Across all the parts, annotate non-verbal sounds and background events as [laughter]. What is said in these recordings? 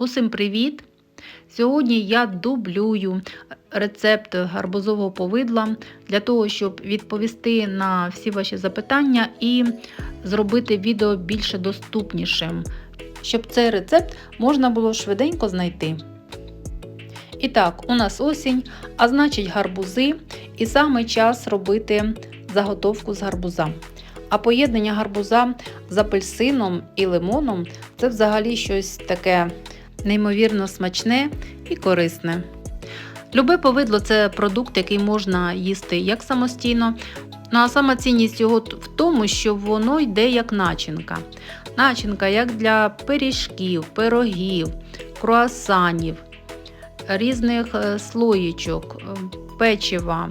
Усім привіт! Сьогодні я дублюю рецепт гарбузового повидла для того, щоб відповісти на всі ваші запитання і зробити відео більше доступнішим, щоб цей рецепт можна було швиденько знайти. І так, у нас осінь, а значить гарбузи, і саме час робити заготовку з гарбуза. А поєднання гарбуза з апельсином і лимоном це взагалі щось таке неймовірно смачне і корисне. Любе повидло це продукт, який можна їсти як самостійно. Ну а сама цінність його в тому, що воно йде як начинка. Начинка як для пиріжків, пирогів, круасанів, різних е, слоїчок, е, печива.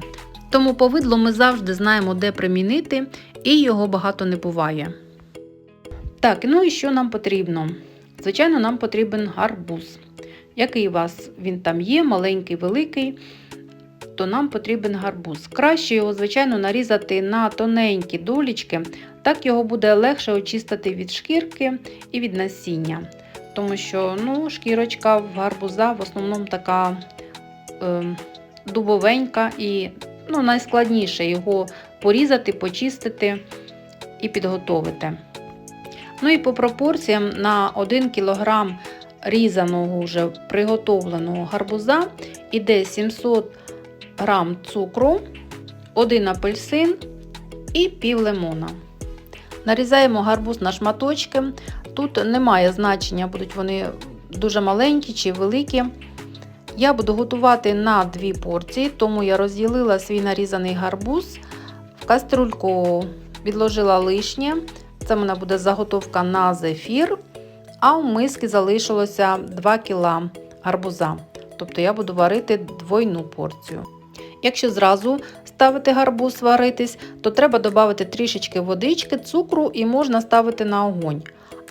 Тому повидло ми завжди знаємо, де примінити, і його багато не буває. Так, ну і що нам потрібно? Звичайно, нам потрібен гарбуз. Який у вас він там є, маленький, великий, то нам потрібен гарбуз. Краще його, звичайно, нарізати на тоненькі долічки, так його буде легше очистити від шкірки і від насіння. Тому що ну, шкірочка в гарбуза в основному така е, дубовенька і ну, найскладніше його порізати, почистити і підготовити. Ну і по пропорціям на 1 кг різаного вже приготовленого гарбуза іде 700 г цукру, 1 апельсин і пів лимона. Нарізаємо гарбуз на шматочки. Тут немає значення, будуть вони дуже маленькі чи великі. Я буду готувати на дві порції, тому я розділила свій нарізаний гарбуз. В каструльку відложила лишнє. Це в мене буде заготовка на зефір. А в миски залишилося 2 кг гарбуза. Тобто я буду варити двойну порцію. Якщо зразу ставити гарбуз варитись, то треба додати трішечки водички, цукру і можна ставити на огонь.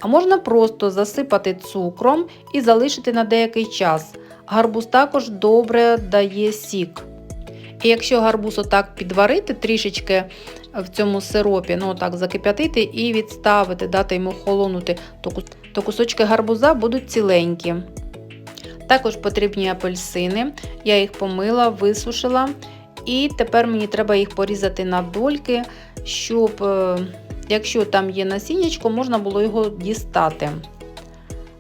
А можна просто засипати цукром і залишити на деякий час. Гарбуз також добре дає сік. І якщо гарбуз отак підварити трішечки в цьому сиропі, ну так закип'ятити і відставити, дати йому холонути, то кусочки гарбуза будуть ціленькі. Також потрібні апельсини. Я їх помила, висушила. І тепер мені треба їх порізати на дольки, щоб, якщо там є насіннячко, можна було його дістати.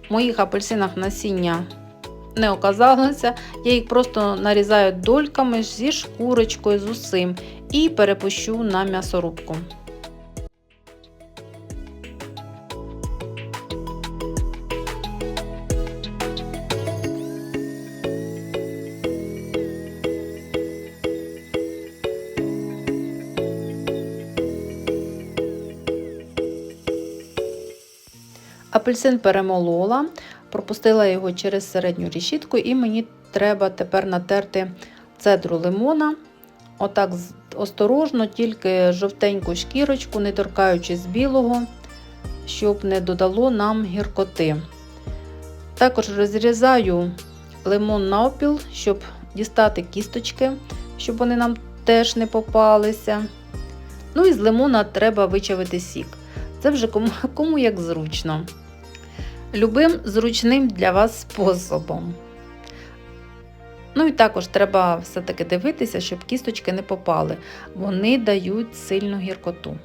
В моїх апельсинах насіння не оказалося, я їх просто нарізаю дольками зі шкурочкою, з усим і перепущу на м'ясорубку. Апельсин перемолола, пропустила його через середню решітку, і мені треба тепер натерти цедру лимона. Отак осторожно, тільки жовтеньку шкірочку, не торкаючись білого, щоб не додало нам гіркоти. Також розрізаю лимон навпіл, щоб дістати кісточки, щоб вони нам теж не попалися. Ну і з лимона треба вичавити сік. Це вже кому, [laughs] кому як зручно. Любим зручним для вас способом. Ну і також треба все-таки дивитися, щоб кісточки не попали. Вони дають сильну гіркоту.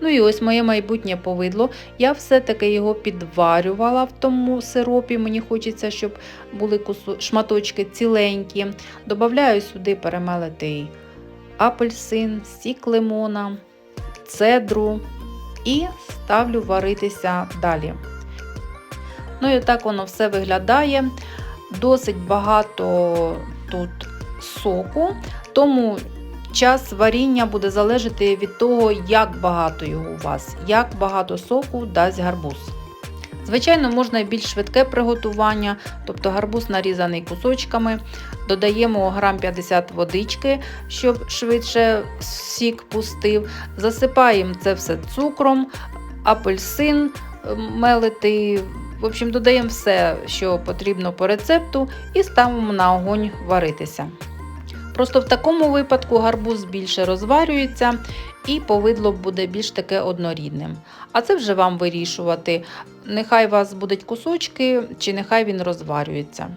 Ну і ось моє майбутнє повидло. Я все-таки його підварювала в тому сиропі. Мені хочеться, щоб були шматочки ціленькі. Добавляю сюди перемелитий апельсин, сік лимона, цедру і ставлю варитися далі. Ну і так воно все виглядає. Досить багато тут соку, тому час варіння буде залежати від того, як багато його у вас, як багато соку дасть гарбуз. Звичайно, можна і більш швидке приготування, тобто гарбуз нарізаний кусочками. Додаємо грам 50 водички, щоб швидше сік пустив. Засипаємо це все цукром, апельсин мелити. В общем, додаємо все, що потрібно по рецепту, і ставимо на огонь варитися. Просто в такому випадку гарбуз більше розварюється і повидло буде більш таке однорідним. А це вже вам вирішувати. Нехай у вас будуть кусочки, чи нехай він розварюється.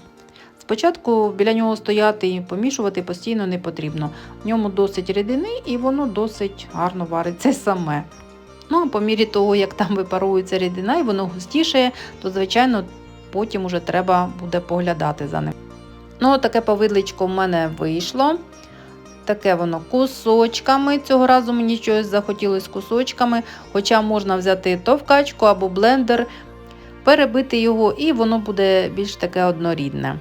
Спочатку біля нього стояти і помішувати постійно не потрібно. В ньому досить рідини і воно досить гарно вариться [laughs] саме. Ну а по мірі того, як там випарується рідина і воно густішає, то звичайно потім уже треба буде поглядати за ним. Ну, таке повидличко в мене вийшло. Таке воно кусочками. Цього разу мені щось захотілося кусочками, хоча можна взяти товкачку або блендер, перебити його, і воно буде більш таке однорідне.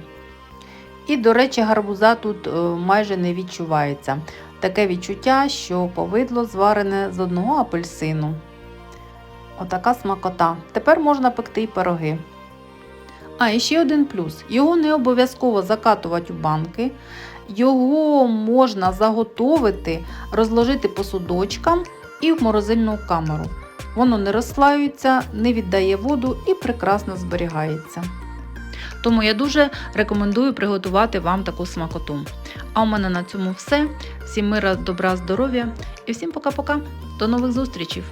І, до речі, гарбуза тут е, майже не відчувається. Таке відчуття, що повидло зварене з одного апельсину. Отака смакота. Тепер можна пекти й пироги. А, і ще один плюс. Його не обов'язково закатувати у банки. Його можна заготовити, розложити по судочкам і в морозильну камеру. Воно не розслаюється, не віддає воду і прекрасно зберігається. Тому я дуже рекомендую приготувати вам таку смакоту. А у мене на цьому все. Всім мира, добра, здоров'я і всім пока-пока. До нових зустрічей!